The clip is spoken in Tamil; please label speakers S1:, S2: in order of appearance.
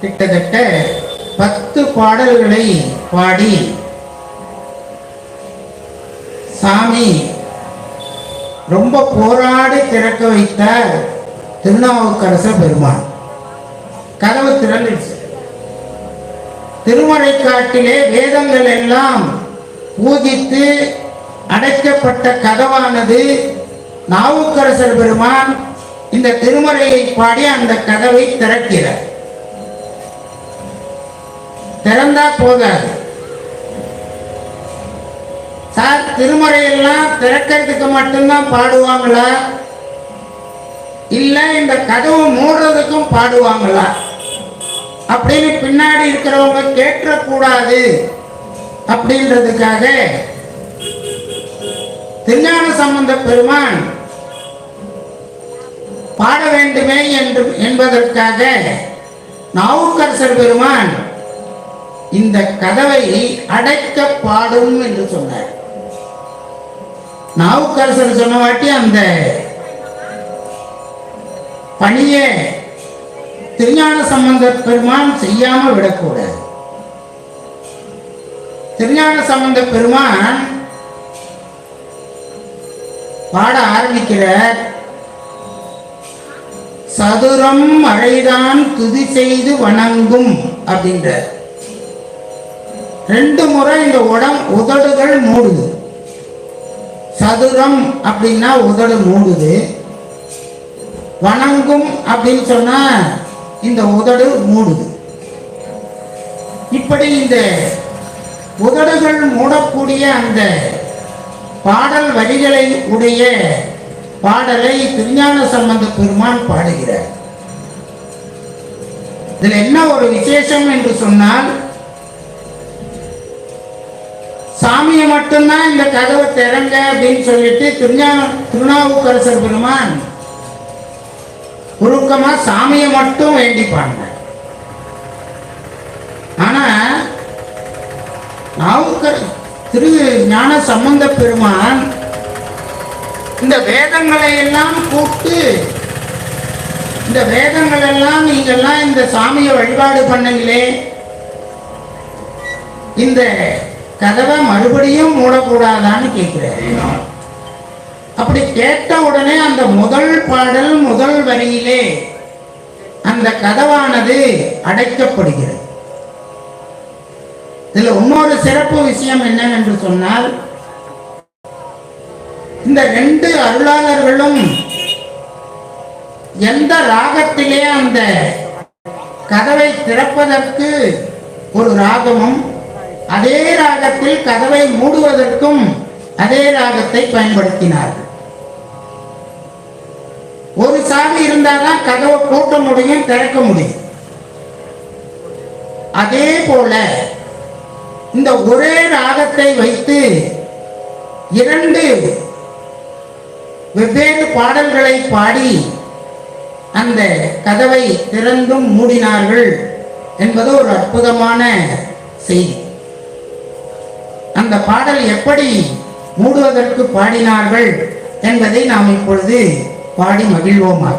S1: கிட்டத்தட்ட பத்து பாடல்களை பாடி சாமி ரொம்ப போராடி திறக்க வைத்த திருநாவுக்கரச பெருமான். கதவு திறந்துடுச்சு திருமறைக்காட்டிலே வேதங்கள் எல்லாம் பூஜித்து அடைக்கப்பட்ட கதவானது நாவுக்கரசர் பெருமான் இந்த திருமறையை பாடி அந்த கதவை திறக்கிறார். திறந்தா போதாது சார் திருமறையெல்லாம் திறக்கிறதுக்கு மட்டும்தான் பாடுவாங்களா? இல்லை இந்த கதவு மூடுறதுக்கும் பாடுவாங்களா? அப்படின்னு பின்னாடி இருக்கிறவங்க கேட்கக்கூடாது அப்படின்றதுக்காக திருஞான சம்பந்த பெருமான் பாட வேண்டுமே என்று என்பதற்காக நாவுக்கரசர் பெருமான் இந்த கதவை அடைக்க பாடும் என்று சொன்னார். நாவுக்கரசர் சொன்ன வாட்டி அந்த பணியை திருஞான சம்பந்த பெருமான் செய்யாம விடக்கூடாது. திருஞான சம்பந்த பெருமான் பாட ஆரம்பிக்கிறார். சதுரம் மழைதான் துதி செய்து வணங்கும் அப்படின்றார். ரெண்டு முறை இந்த உடம் உதடுகள் மூடுது. சதுரம் அப்படின்னா உதடு மூடுது. வணங்கும் அப்படின்னு சொன்னா இந்த உதடு மூடுது. இப்படி இந்த உதடுகள் மூடக்கூடிய அந்த பாடல் வரிகளை உடைய பாடலை திருஞான சம்பந்த பெருமான் பாடுகிறார். இதில் என்ன ஒரு விசேஷம் என்று சொன்னால் மட்டும்தான் இந்த கதவை திறங்க அப்படின்னு சொல்லிட்டு திருஞான திருநாவுக்கரசர் பெருமான் உருக்கமா சாமியை மட்டும் வேண்டிப்பாங்க ஆனா நாவுக்கர் திரு ஞான சம்பந்த பெருமான் இந்த வேதங்களை எல்லாம் கூப்பிட்டு இந்த வேதங்கள் எல்லாம் நீங்கள்லாம் இந்த சாமியை வழிபாடு பண்ணுங்களே இந்த கதவை மறுபடியும் மூடக்கூடாதான்னு கேட்கிறார். அப்படி கேட்ட உடனே அந்த முதல் பாடல் முதல் வரியிலே அந்த கதவானது அடைக்கப்படுகிறது. இதுல இன்னொரு சிறப்பு விஷயம் என்னவென்று சொன்னால் இந்த ரெண்டு அருளாளர்களும் எந்த ராகத்திலே அந்த கதவை திறப்பதற்கு ஒரு ராகமும் அதே ராகத்தில் கதவை மூடுவதற்கும் அதே ராகத்தை பயன்படுத்தினார்கள். ஒரு சாவி இருந்தால்தான் கதவை பூட்ட முடியும் திறக்க முடியும். அதே போல இந்த ஒரே ராகத்தை வைத்து இரண்டு வெவ்வேறு பாடல்களை பாடி அந்த கதவை திறந்தும் மூடினார்கள் என்பது ஒரு அற்புதமான செய்தி. அந்த பாடல் எப்படி மூடுவதற்கு பாடினார்கள் என்பதை நாம் இப்பொழுது பாடி மகிழ்வோமாக.